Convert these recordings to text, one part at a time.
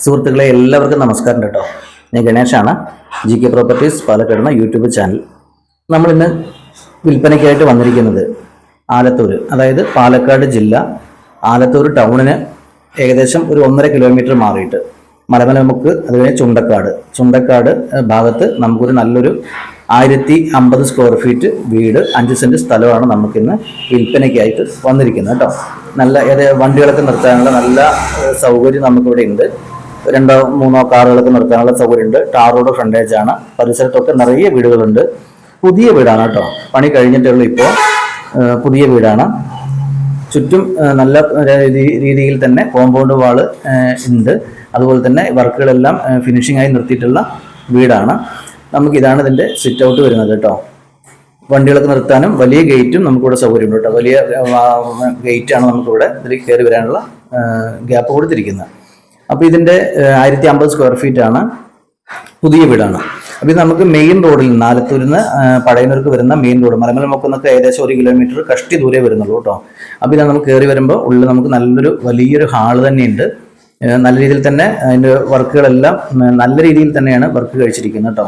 സുഹൃത്തുക്കളെ എല്ലാവർക്കും നമസ്കാരം കേട്ടോ ഞാൻ ഗണേഷാണ്. ജി കെ പ്രോപ്പർട്ടീസ് പാലക്കാടുന്ന യൂട്യൂബ് ചാനൽ നമ്മളിന്ന് വിൽപ്പനയ്ക്കായിട്ട് വന്നിരിക്കുന്നത് ആലത്തൂർ അതായത് പാലക്കാട് ജില്ല ആലത്തൂർ ടൗണിന് ഏകദേശം ഒരു ഒന്നര കിലോമീറ്റർ മാറിയിട്ട്. മലമലമുക്ക് അത് കഴിഞ്ഞ് ചുണ്ടക്കാട്. ചുണ്ടക്കാട് ഭാഗത്ത് നമുക്കൊരു നല്ലൊരു ആയിരത്തി അമ്പത് സ്ക്വയർ ഫീറ്റ് വീട് അഞ്ച് സെന്റ് സ്ഥലമാണ് നമുക്കിന്ന് വിൽപ്പനയ്ക്കായിട്ട് വന്നിരിക്കുന്നത് കേട്ടോ നല്ല ഏത് വണ്ടികളൊക്കെ നിർത്താനുള്ള നല്ല സൗകര്യം നമുക്കിവിടെ ഉണ്ട് രണ്ടോ മൂന്നോ കാറുകളൊക്കെ നിർത്താനുള്ള സൗകര്യമുണ്ട്. ടാർ റോഡ് ഫ്രണ്ടേജ് ആണ്. പരിസരത്തൊക്കെ നിറയെ വീടുകളുണ്ട്. പുതിയ വീടാണ് കേട്ടോ. പണി കഴിഞ്ഞിട്ടുള്ള ഇപ്പോൾ. പുതിയ വീടാണ്. ചുറ്റും നല്ല രീതിയിൽ തന്നെ കോമ്പൗണ്ട് വാൾ ഉണ്ട്. അതുപോലെ തന്നെ വർക്കുകളെല്ലാം ഫിനിഷിംഗ് ആയി നിർത്തിയിട്ടുള്ള വീടാണ്. നമുക്ക് ഇതാണ് ഇതിന്റെ സിറ്റ് ഔട്ട് വരുന്നത് കേട്ടോ. വണ്ടികളൊക്കെ നിർത്താനും വലിയ ഗേറ്റും നമുക്കിവിടെ സൗകര്യമുണ്ട് കേട്ടോ. വലിയ ഗേറ്റാണ് നമുക്കിവിടെ ഇതിൽ കയറി വരാനുള്ള ഗ്യാപ്പ് കൊടുത്തിരിക്കുന്നത്. അപ്പോൾ ഇതിന്റെ ആയിരത്തി അമ്പത് സ്ക്വയർ ഫീറ്റ് ആണ് പുതിയ വീടാണ്. അപ്പോൾ ഇത് നമുക്ക് മെയിൻ റോഡിൽ നിന്ന് ആലത്തൂരിൽ നിന്ന് പഴയനൂർക്ക് വരുന്ന മെയിൻ റോഡ് മലമല മുക്കുന്നൊക്കെ ഏകദേശം ഒരു കിലോമീറ്റർ കഷ്ടി ദൂരെ വരുന്നുള്ളൂ കേട്ടോ. അപ്പോൾ ഇത് നമുക്ക് കയറി വരുമ്പോൾ ഉള്ളിൽ നമുക്ക് നല്ലൊരു വലിയൊരു ഹാൾ തന്നെയുണ്ട്. നല്ല രീതിയിൽ തന്നെ അതിന്റെ വർക്കുകളെല്ലാം നല്ല രീതിയിൽ തന്നെയാണ് വർക്ക് കഴിച്ചിരിക്കുന്നത് കേട്ടോ.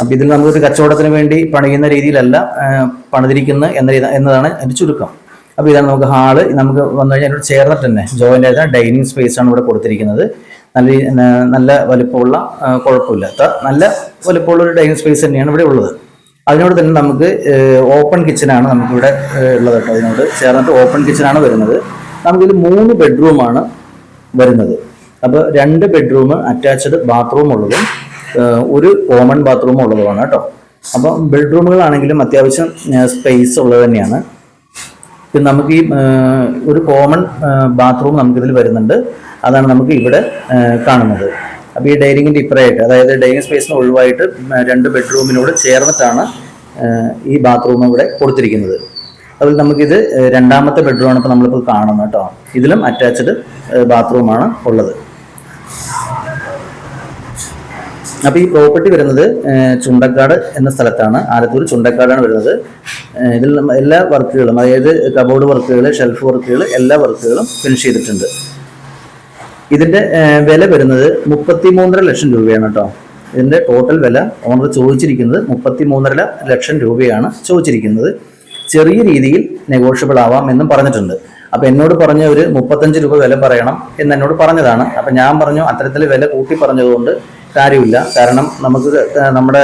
അപ്പോൾ ഇതിൽ നമുക്കൊരു കച്ചവടത്തിന് വേണ്ടി പണിയുന്ന രീതിയിലല്ല പണിതിരിക്കുന്ന എന്ന എന്നതാണ് അതിന്റെ ചുരുക്കം. അപ്പോൾ ഇതാണ് നമുക്ക് ഹാൾ. നമുക്ക് വന്നു കഴിഞ്ഞാൽ അതിനോട് ചേർന്നിട്ട് തന്നെ ജോയിന്റ് ആയിട്ട് ഡൈനിങ് സ്പേസ് ആണ് ഇവിടെ കൊടുത്തിരിക്കുന്നത്. നല്ല നല്ല വലുപ്പമുള്ള കുഴപ്പമില്ലാത്ത നല്ല വലുപ്പമുള്ള ഒരു ഡൈനിങ് സ്പേസ് തന്നെയാണ് ഇവിടെ ഉള്ളത്. അതിനോട് തന്നെ നമുക്ക് ഓപ്പൺ കിച്ചനാണ് നമുക്കിവിടെ ഉള്ളത് കേട്ടോ. അതിനോട് ചേർന്നിട്ട് ഓപ്പൺ കിച്ചനാണ് വരുന്നത്. നമുക്കിത് മൂന്ന് ബെഡ്റൂമാണ് വരുന്നത്. അപ്പോൾ രണ്ട് ബെഡ്റൂം അറ്റാച്ച്ഡ് ബാത്റൂം ഉള്ളതും ഒരു കോമൺ ബാത്റൂം ഉള്ളതുമാണ് കേട്ടോ. അപ്പോൾ ബെഡ്റൂമുകളാണെങ്കിലും അത്യാവശ്യം സ്പേസ് ഉള്ളത് തന്നെയാണ്. പിന്നെ നമുക്ക് ഈ ഒരു കോമൺ ബാത്റൂം നമുക്കിതിൽ വരുന്നുണ്ട്. അതാണ് നമുക്ക് ഇവിടെ കാണുന്നത്. അപ്പോൾ ഈ ഡൈനിങ്ങിന്റെ ഇപ്പുറമായിട്ട് അതായത് ഡൈനിങ് സ്പേസിന് ഒഴിവായിട്ട് രണ്ട് ബെഡ്റൂമിനോട് ചേർന്നിട്ടാണ് ഈ ബാത്റൂം ഇവിടെ കൊടുത്തിരിക്കുന്നത്. അതുപോലെ നമുക്കിത് രണ്ടാമത്തെ ബെഡ്റൂമാണ് ഇപ്പോൾ നമ്മളിപ്പോൾ കാണുന്നത് കേട്ടോ. ഇതിലും അറ്റാച്ച്ഡ് ബാത്റൂമാണ് ഉള്ളത്. അപ്പോൾ ഈ പ്രോപ്പർട്ടി വരുന്നത് ചുണ്ടക്കാട് എന്ന സ്ഥലത്താണ്. ആലത്തൂർ ചുണ്ടക്കാടാണ് വരുന്നത്. ഇതിൽ എല്ലാ വർക്കുകളും അതായത് കബോർഡ് വർക്കുകൾ ഷെൽഫ് വർക്കുകൾ എല്ലാ വർക്കുകളും ഫിനിഷ് ചെയ്തിട്ടുണ്ട്. ഇതിന്റെ വില വരുന്നത് മുപ്പത്തി മൂന്നര ലക്ഷം രൂപയാണ് കേട്ടോ. ഇതിന്റെ ടോട്ടൽ വില ഓണർ ചോദിച്ചിരിക്കുന്നത് മുപ്പത്തി മൂന്നര ലക്ഷം രൂപയാണ് ചോദിച്ചിരിക്കുന്നത്. ചെറിയ രീതിയിൽ നെഗോഷ്യബിൾ ആവാം എന്നും പറഞ്ഞിട്ടുണ്ട്. അപ്പൊ എന്നോട് പറഞ്ഞ ഒരു മുപ്പത്തഞ്ച് രൂപ വില പറയണം എന്ന് എന്നോട് പറഞ്ഞതാണ്. അപ്പൊ ഞാൻ പറഞ്ഞു അത്തരത്തിൽ വില കൂട്ടി പറഞ്ഞതുകൊണ്ട് കാര്യമില്ല. കാരണം നമുക്ക് നമ്മുടെ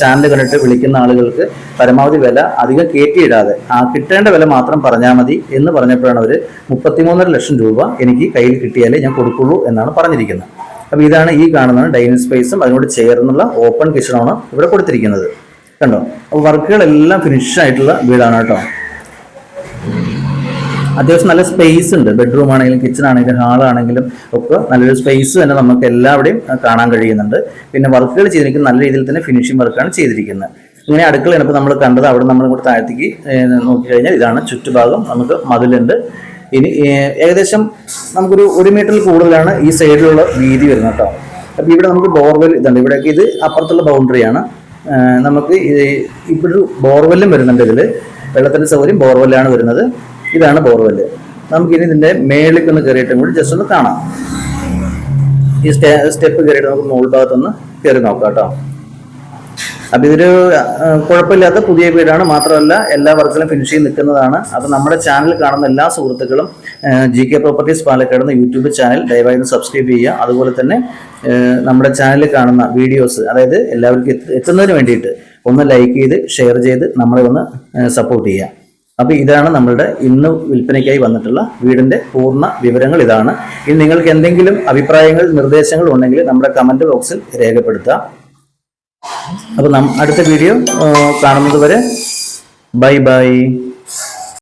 ചാനൽ കണ്ടിട്ട് വിളിക്കുന്ന ആളുകൾക്ക് പരമാവധി വില അധികം കയറ്റിയിടാതെ ആ കിട്ടേണ്ട വില മാത്രം പറഞ്ഞാൽ മതി എന്ന് പറഞ്ഞപ്പോഴാണ് അവർ മുപ്പത്തിമൂന്നര ലക്ഷം രൂപ എനിക്ക് കയ്യിൽ കിട്ടിയാലേ ഞാൻ കൊടുക്കുള്ളൂ എന്നാണ് പറഞ്ഞിരിക്കുന്നത്. അപ്പോൾ ഇതാണ് ഈ കാണുന്ന ഡൈനിങ് സ്പേസും അതിനോട് ചേർന്നുള്ള ഓപ്പൺ കിച്ചണാണ് ഇവിടെ കൊടുത്തിരിക്കുന്നത്. കണ്ടോ? അപ്പോൾ വർക്കുകളെല്ലാം ഫിനിഷ് ആയിട്ടുള്ള വീടാണ് കേട്ടോ. അത്യാവശ്യം നല്ല സ്പേസ് ഉണ്ട്. ബെഡ്റൂം ആണെങ്കിലും കിച്ചൺ ആണെങ്കിലും ഹാൾ ആണെങ്കിലും ഒക്കെ നല്ലൊരു സ്പേസ് തന്നെ നമുക്ക് എല്ലാവിടെയും കാണാൻ കഴിയുന്നുണ്ട്. പിന്നെ വർക്കുകൾ ചെയ്തിരിക്കുന്നത് നല്ല രീതിയിൽ തന്നെ ഫിനിഷിംഗ് വർക്കാണ് ചെയ്തിരിക്കുന്നത്. ഇങ്ങനെ അടുക്കള ഇപ്പോൾ നമ്മൾ കണ്ടത്. അവിടെ നമ്മൾ ഇങ്ങോട്ട് താഴത്തേക്ക് നോക്കിക്കഴിഞ്ഞാൽ ഇതാണ് ചുറ്റുഭാഗം നമുക്ക് മതിലുണ്ട്. ഇനി ഏകദേശം നമുക്കൊരു ഒരു മീറ്ററിൽ കൂടുതലാണ് ഈ സൈഡിലുള്ള വീതി വരുന്നത് കേട്ടോ. അപ്പോൾ ഇവിടെ നമുക്ക് ബോർവെൽ ഇതുണ്ട്. ഇവിടെയൊക്കെ ഇത് അപ്പുറത്തുള്ള ബൗണ്ടറിയാണ് നമുക്ക് ഇപ്പോഴൊരു ബോർവെല്ലും വരുന്നുണ്ട് ഇതിൽ വെള്ളത്തിന്റെ സൗകര്യം ബോർവെല്ലാണ് വരുന്നത്. ഇതാണ് ബോർവെല്ല് നമുക്കിനി ഇതിന്റെ മേളിൽ ഒന്ന് കയറിയിട്ടും കൂടി ജസ്റ്റ് ഒന്ന് കാണാം. ഈ സ്റ്റെ സ്റ്റെപ്പ് കയറിയിട്ട് നമുക്ക് മുകൾ ഭാഗത്തൊന്ന് കയറി നോക്കാം കേട്ടോ. അപ്പം ഇതൊരു കുഴപ്പമില്ലാത്ത പുതിയ വീടാണ്. മാത്രമല്ല എല്ലാ വർക്കിലും ഫിനിഷ് ചെയ്ത് നിൽക്കുന്നതാണ്. അപ്പം നമ്മുടെ ചാനൽ കാണുന്ന എല്ലാ സുഹൃത്തുക്കളും ജി കെ പ്രോപ്പർട്ടീസ് പാലക്കാട് എന്ന യൂട്യൂബ് ചാനൽ ദയവായി ഒന്ന് സബ്സ്ക്രൈബ് ചെയ്യുക. അതുപോലെ തന്നെ നമ്മുടെ ചാനലിൽ കാണുന്ന വീഡിയോസ് അതായത് എല്ലാവർക്കും എത്ത- എത്തുന്നതിന് വേണ്ടിയിട്ട് ഒന്ന് ലൈക്ക് ചെയ്ത് ഷെയർ ചെയ്ത് നമ്മളെ ഒന്ന് സപ്പോർട്ട് ചെയ്യുക. അപ്പോൾ ഇതാണ് നമ്മളുടെ ഇന്ന് വിൽപ്പനയ്ക്കായി വന്നിട്ടുള്ള വീടിന്റെ പൂർണ വിവരങ്ങൾ ഇതാണ്. ഇനി നിങ്ങൾക്ക് എന്തെങ്കിലും അഭിപ്രായങ്ങൾ നിർദ്ദേശങ്ങൾ ഉണ്ടെങ്കിൽ നമ്മുടെ കമന്റ് ബോക്സിൽ രേഖപ്പെടുത്താം. അപ്പോൾ അടുത്ത വീഡിയോ കാണുന്നത് വരെ. Bye bye.